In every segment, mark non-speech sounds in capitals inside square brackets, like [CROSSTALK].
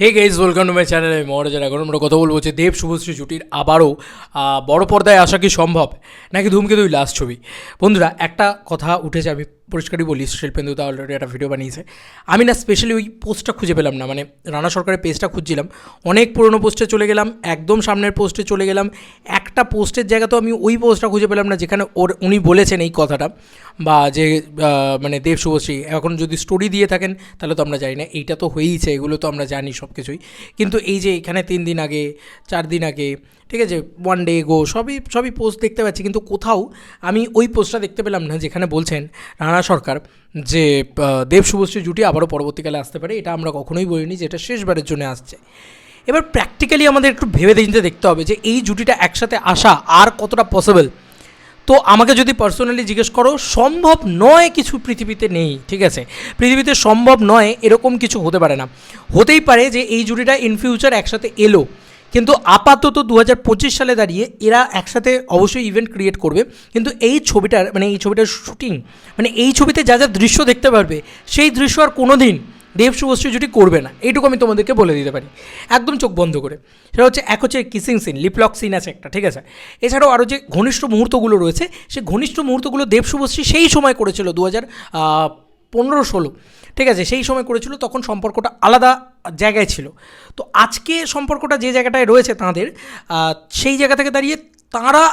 Hey guys welcome to my channel আমি মহারাজার এখন আমরা কথা বলব যে দেব শুভশ্রী জুটির আবারও বড় পর্দায় আসা কি সম্ভব? নাকি ধূমকেতুই লাস্ট ছবি? বন্ধুরা, একটা কথা উঠেছে আমি পরিষ্কারই বলি শিল্পেন্দু তা অলরেডি একটা ভিডিও বানিয়েছে। আমি না স্পেশালি ওই পোস্টটা খুঁজে পেলাম না মানে রানা সরকারের পেজটা খুঁজছিলাম। অনেক পুরনো পোস্টে চলে গেলাম, একদম সামনের পোস্টে চলে গেলাম। একটা পোস্টের জায়গাতেও আমি ওই পোস্টটা খুঁজে পেলাম না, যেখানে ওর, উনি বলেছেন এই কথাটা, বা যে মানে দেব শুভশ্রী, এখন যদি স্টোরি দিয়ে থাকেন, তাহলে তো আমরা জানি না, এইটা তো হয়েইছে, এগুলো তো আমরা জানি সব কিছুই কিন্তু এই যে এখানে তিন দিন আগে, চার দিন আগে, ঠিক আছে ওয়ান ডে গো সবই সবই পোস্ট দেখতে পাচ্ছি, কিন্তু কোথাও আমি ওই পোস্টটা দেখতে পেলাম না, যেখানে বলছেন, রানা সরকার যে দেব শুভশ্রী জুটি আবারও পরবর্তীকালে আসতে পারে, এটা আমরা কখনোই বলিনি যে এটা শেষবারের জন্য আসছে। এবার প্র্যাকটিক্যালি আমাদের একটু ভেবে চিন্তে দেখতে হবে যে এই জুটিটা একসাথে আসা আর কতটা পসিবল তো আমাকে যদি পার্সোনালি জিজ্ঞেস করো, সম্ভব নয় কিছু পৃথিবীতে নেই, ঠিক আছে? পৃথিবীতে সম্ভব নয় এরকম কিছু হতে পারে না। হতেই পারে যে এই জুটিটা ইন ফিউচার একসাথে এলো। কিন্তু আপাতত দু হাজার পঁচিশ সালে দাঁড়িয়ে এরা একসাথে অবশ্যই ইভেন্ট ক্রিয়েট করবে। কিন্তু এই ছবিটার মানে এই ছবিটার শুটিং মানে এই ছবিতে যা যা দৃশ্য দেখতে পারবে, সেই দৃশ্য আর কোনো দিন দেব শুভশ্রী জুটি করবে না। এইটুকু আমি তোমাদেরকে বলে দিতে পারি। একদম চোখ বন্ধ করে। সেটা হচ্ছে, এক হচ্ছে কিসিং সিন লিপলক সিন আছে একটা, ঠিক আছে? এছাড়াও আরও যে ঘনিষ্ঠ মুহূর্তগুলো রয়েছে, সেই ঘনিষ্ঠ মুহূর্তগুলো দেব শুভশ্রী সেই সময় করেছিল দু হাজার পনেরো ষোলো। ঠিক আছে, সেই সময় করেছিল, তখন সম্পর্কটা আলাদা জায়গায় ছিল। তো আজকে সম্পর্কটা যে জায়গাটায় রয়েছে তাঁদের সেই জায়গা থেকে দাঁড়িয়ে তাঁরা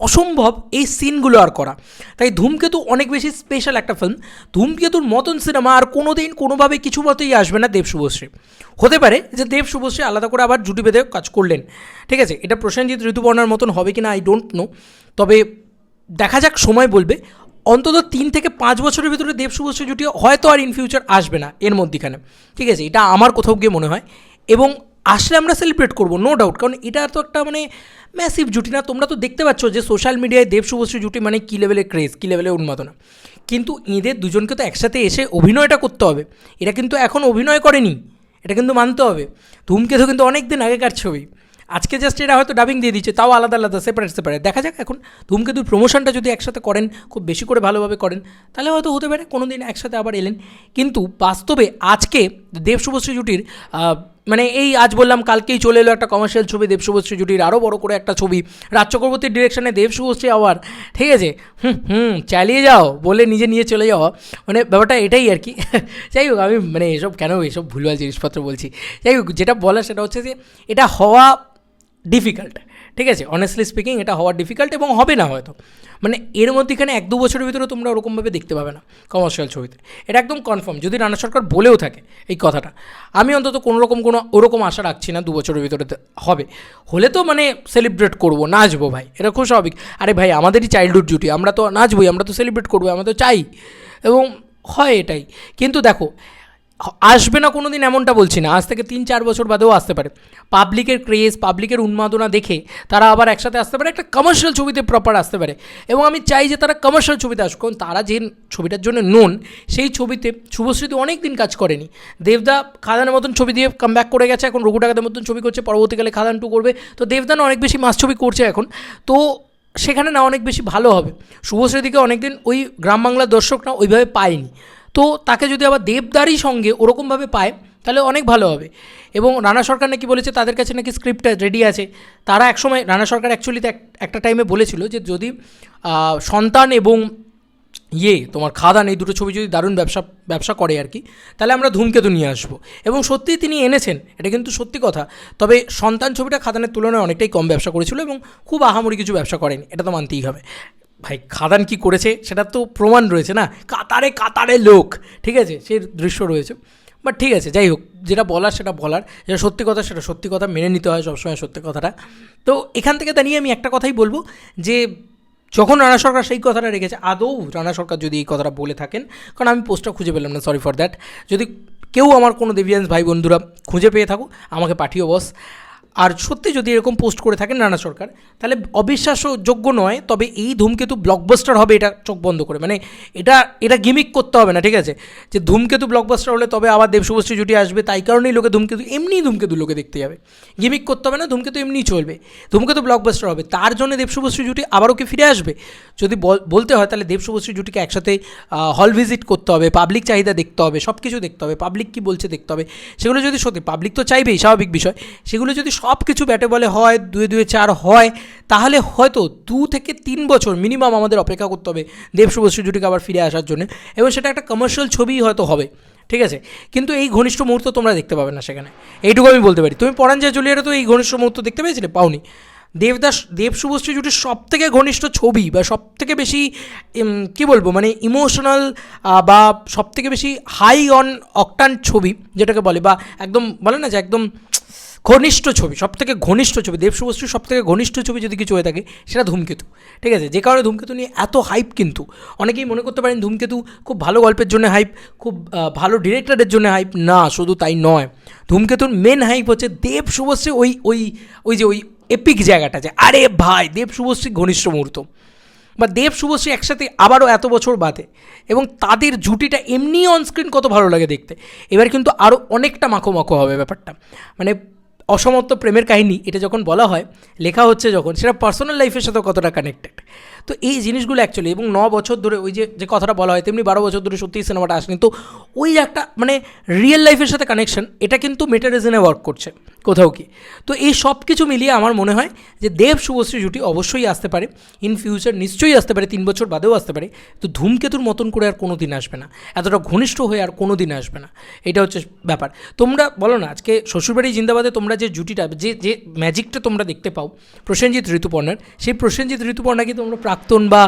অসম্ভব এই সিনগুলো আর করা। তাই ধূমকেতু অনেক বেশি স্পেশাল একটা ফিল্ম ধূমকেতুর মতন সিনেমা আর কোনো দিন কোনোভাবে কিছু মতেই আসবে না দেব শুভশ্রী। হতে পারে যে দেব শুভশ্রী আলাদা করে আবার জুটি বেঁধে কাজ করলেন। ঠিক আছে, এটা প্রসেনজিৎ ঋতুপর্ণার মতন হবে কি না আই ডোন্ট নো তবে দেখা যাক, সময় বলবে। অন্তত তিন থেকে পাঁচ বছরের ভিতরে দেব শুভশ্রী জুটি হয়তো আর ইন ফিউচার আসবে না, এর মধ্যেখানে। ঠিক আছে, এটা আমার কোথাও গিয়ে মনে হয়। এবং আসলে আমরা সেলিব্রেট করব নো ডাউট কারণ এটা তো একটা মানে ম্যাসিভ জুটি না। তোমরা তো দেখতে পাচ্ছ যে সোশ্যাল মিডিয়ায় দেব শুভশ্রী জুটি মানে কী লেভেলের ক্রেজ কী লেভেলের উন্মাদনা। কিন্তু এদের দুজনকে তো একসাথে এসে অভিনয়টা করতে হবে। এটা কিন্তু এখন অভিনয় করেনি, এটা কিন্তু মানতে হবে। ধূমকেতু কিন্তু অনেক দিন আগেকার ছবি। আজকে জাস্ট এরা হয়তো ডাবিং দিয়ে দিচ্ছে, তাও আলাদা আলাদা সেপারেট সেপারেট দেখা যাক এখন ধূমকেতুর প্রমোশনটা যদি একসাথে করেন, খুব বেশি করে ভালোভাবে করেন, তাহলে হয়তো হতে পারে কোনো দিন একসাথে আবার এলেন। কিন্তু বাস্তবে আজকে দেব শুভশ্রী জুটির মানে এই আজ বললাম, কালকেই চলে এলো একটা কমার্শিয়াল ছবি, দেব শুভশ্রী জুটির আরও বড় করে একটা ছবি। রাজ চক্রবর্তীর ডিরেকশনে দেব শুভশ্রী আবার ঠিক আছে? হুম হুম, চালিয়ে যাও, বলে নিজে নিয়ে চলে যাওয়া। মানে ব্যাপারটা এটাই আর কি। [LAUGHS] যাই হোক, আমি মানে এসব কেন এসব ভুলভাল জিনিসপত্র বলছি? যাই হোক, যেটা বলা সেটা হচ্ছে যে, এটা হওয়া ডিফিকাল্ট ঠিক আছে? অনেস্টলি স্পিকিং এটা হওয়া ডিফিকাল্ট এবং হবে না হয়তো। মানে এর মধ্যেখানে এক দু বছরের ভিতরে তোমরা ওরকমভাবে দেখতে পাবে না কমার্শিয়াল ছবিতে। এটা একদম কনফার্ম যদি রানা সরকার বলেও থাকে এই কথাটা। আমি অন্তত কোনো রকম কোনো ওরকম আশা রাখছি না, দু বছরের ভিতরে হবে। হলে তো মানে সেলিব্রেট করব, নাচবো ভাই, এটা খুব স্বাভাবিক। আরে ভাই, আমাদেরই চাইল্ডহুড জুটি আমরা তো নাচবই, আমরা তো সেলিব্রেট করব আমরা তো চাই। এবং হয় এটাই। কিন্তু দেখো আসবে না কোনো দিন এমনটা বলছি না। আজ থেকে তিন চার বছর বাদেও আসতে পারে। পাবলিকের ক্রেজ পাবলিকের উন্মাদনা দেখে তারা আবার একসাথে আসতে পারে, একটা কমার্শিয়াল ছবিতে প্রপার আসতে পারে। এবং আমি চাই যে তারা কমার্শিয়াল ছবিতে আসুক, কারণ তারা যে ছবিটার জন্য নোন সেই ছবিতে শুভশ্রীতে অনেক দিন কাজ করেনি। দেবদা খাদানের মতন ছবি দিয়ে কাম করে গেছে, এখন রঘু ডাকাতের মতন ছবি করছে, পরবর্তীকালে খাদান টু করবে। তো দেবদান অনেক বেশি মাস ছবি করছে এখন। তো সেখানে না অনেক বেশি ভালো হবে। শুভশ্রীদিকে অনেকদিন ওই গ্রাম বাংলার দর্শকরা ওইভাবে পায়নি। তো তাকে যদি আবার দেবদারই সঙ্গে ওরকমভাবে পায়, তাহলে অনেক ভালো হবে। এবং রানা সরকার নাকি বলেছে তাদের কাছে নাকি স্ক্রিপ্ট রেডি আছে। তারা একসময়, রানা সরকার অ্যাকচুয়ালি একটা টাইমে বলেছিল যে যদি সন্তান এবং ইয়ে তোমার খাদান এই দুটো ছবি যদি দারুণ ব্যবসা ব্যবসা করে আর কি, তাহলে আমরা ধূমকেতু নিয়ে আসব। এবং সত্যিই তিনি এনেছেন, এটা কিন্তু সত্যি কথা। তবে সন্তান ছবিটা খাদানের তুলনায় অনেকটাই কম ব্যবসা করেছিল এবং খুব আহামরি কিছু ব্যবসা করেনি, এটা তো মানতেই হবে। ভাই খাদান কি করেছে সেটা তো প্রমাণ রয়েছে না। কাতারে কাতারে লোক, ঠিক আছে? সেই দৃশ্য রয়েছে। বাট ঠিক আছে, যাই হোক, যেটা বলার সেটা বলার, যেটা সত্যি কথা সেটা সত্যি কথা মেনে নিতে হয় সবসময় সত্যি কথাটা। তো এখান থেকে দাঁড়িয়ে আমি একটা কথাই বলব যে, যখন রানা সরকার সেই কথাটা রেখেছে, আদৌ রানা সরকার যদি এই কথাটা বলে থাকেন, কারণ আমি পোস্টটা খুঁজে পেলাম না সরি ফর দ্যাট যদি কেউ আমার কোনো দেবিয়ান্স ভাই বন্ধুরা খুঁজে পেয়ে থাকো আমাকে পাঠিও বস আর সত্যি যদি এরকম পোস্ট করে থাকেন রানা সরকার, তাহলে অবিশ্বাসযোগ্য নয়, তবে এই ধূমকেতু ব্লকবাস্টার হবে এটা চোখ বন্ধ করে। মানে এটা এটা গিমিক করতে হবে না, ঠিক আছে? যে ধূমকেতু ব্লকবাস্টার হলে তবে আবার দেব শুভশ্রী জুটি আসবে, তাই কারণেই লোকে ধূমকেতু, এমনিই ধূমকেতু লোকে দেখতে যাবে। গিমিক করতে হবে না, ধূমকেতু এমনিই চলবে। ধূমকেতু ব্লকবাস্টার হবে, তার জন্য দেব শুভশ্রী জুটি আবারও কি ফিরে আসবে? যদি বল- বলতে হয় তাহলে দেব শুভশ্রী জুটিকে একসাথে হল ভিজিট করতে হবে পাবলিক চাহিদা দেখতে হবে সব কিছু দেখতে হবে পাবলিক কী বলছে দেখতে হবে, সেগুলো যদি সত্যি পাবলিক তো চাইবেই, স্বাভাবিক বিষয়, সেগুলো যদি সব কিছু ব্যাটে বলে হয়, দুয়ে দুয়ে চার হয়, তাহলে হয়তো দু থেকে তিন বছর মিনিমাম আমাদের অপেক্ষা করতে হবে দেব শুভশ্রী জুটিকে আবার ফিরে আসার জন্য এবং সেটা একটা কমার্শিয়াল ছবিই হয়তো হবে, ঠিক আছে? কিন্তু এই ঘনিষ্ঠ মুহূর্ত তোমরা দেখতে পাবে না সেখানে। এইটুকু আমি বলতে পারি। তুমি পরাঞ্জয় জুলিয়ারে তো এই ঘনিষ্ঠ মুহূর্ত দেখতে পেয়েছিলে? পাওনি। দেবদাস, দেব শুভশ্রী জুটির সব থেকে ঘনিষ্ঠ ছবি বা সব থেকে বেশি কি বলব মানে ইমোশনাল বা সব থেকে বেশি হাই অন অকটান ছবি, যেটাকে বলে, বা একদম বলে না যে একদম ঘনিষ্ঠ ছবি সব থেকে ঘনিষ্ঠ ছবি দেব শুভশ্রীর সব থেকে ঘনিষ্ঠ ছবি যদি কিছু হয়ে থাকে, সেটা ধূমকেতু। ঠিক আছে? যে কারণে ধূমকেতু নিয়ে এত হাইপ কিন্তু, অনেকেই মনে করতে পারেন ধূমকেতু খুব ভালো গল্পের জন্য হাইপ খুব ভালো ডিরেক্টরের জন্য হাইপ না, শুধু তাই নয়। ধূমকেতুর মেন হাইপ হচ্ছে দেব শুভশ্রী ওই ওই ওই যে ওই এপিক জায়গাটা যে, আরে ভাই দেব শুভশ্রী ঘনিষ্ঠ মুহূর্ত। বা দেব শুভশ্রী একসাথে আবারও এত বছর বাদে এবং তাদের জুটিটা এমনি অনস্ক্রিন কত ভালো লাগে দেখতে। এবার কিন্তু আরও অনেকটা মাখো মাখো হবে ব্যাপারটা। মানে অসমাপ্ত প্রেমের কাহিনী, এটা যখন বলা হয়, লেখা হচ্ছে যখন, সেটা পার্সোনাল লাইফের সাথে কতটা কানেক্টেড তো এই জিনিসগুলো অ্যাকচুয়ালি এবং ন বছর ধরে ওই যে যে কথাটা বলা হয়, তেমনি বারো বছর ধরে সত্যিই সিনেমাটা আসেনি। তো ওই একটা মানে রিয়েল লাইফের সাথে কানেকশন এটা কিন্তু মেটারিজনে ওয়ার্ক করছে, কোথাও কি। তো এই সব কিছু মিলিয়ে আমার মনে হয় যে দেব শুভশ্রী জুটি অবশ্যই আসতে পারে ইন ফিউচার নিশ্চয়ই আসতে পারে, তিন বছর বাদেও আসতে পারে তো ধূমকেতুর মতন করে আর কোনো দিন আসবে না। এতটা ঘনিষ্ঠ হয়ে আর কোনো দিন আসবে না। এটা হচ্ছে ব্যাপার। তোমরা বলো না, আজকে শ্বশুরবাড়ি জিন্দাবাদে তোমরা যে জুটিটা, যে যে ম্যাজিকটা তোমরা দেখতে পাও, প্রসেনজিৎ ঋতুপর্ণার, সেই প্রসেনজিৎ ঋতুপর্ণাকে তোমরা প্রাক্তন বা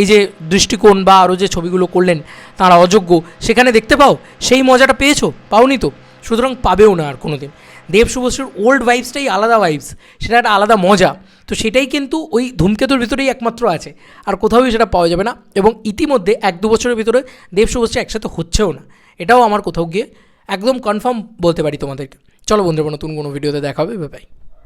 এই যে দৃষ্টিকোণ বা আরও যে ছবিগুলো করলেন, তারা অযোগ্য। সেখানে দেখতে পাও, সেই মজাটা পেয়েছ? পাওনি তো। সুতরাং পাবেও না আর কোনো দিন দেব শুভশ্রীর ওল্ড ভাইবসটাই আলাদা ভাইবস সেটা একটা আলাদা মজা। তো সেটাই কিন্তু ওই ধূমকেতুর ভিতরেই একমাত্র আছে। আর কোথাওই সেটা পাওয়া যাবে না। এবং ইতিমধ্যে এক দু বছরের ভিতরে দেব শুভশ্রী একসাথে হচ্ছেও না। এটাও আমার কোথাও গিয়ে একদম কনফার্ম বলতে পারি তোমাদেরকে। চলো বন্ধুরা, নতুন কোনো ভিডিওতে দেখা হবে। বাই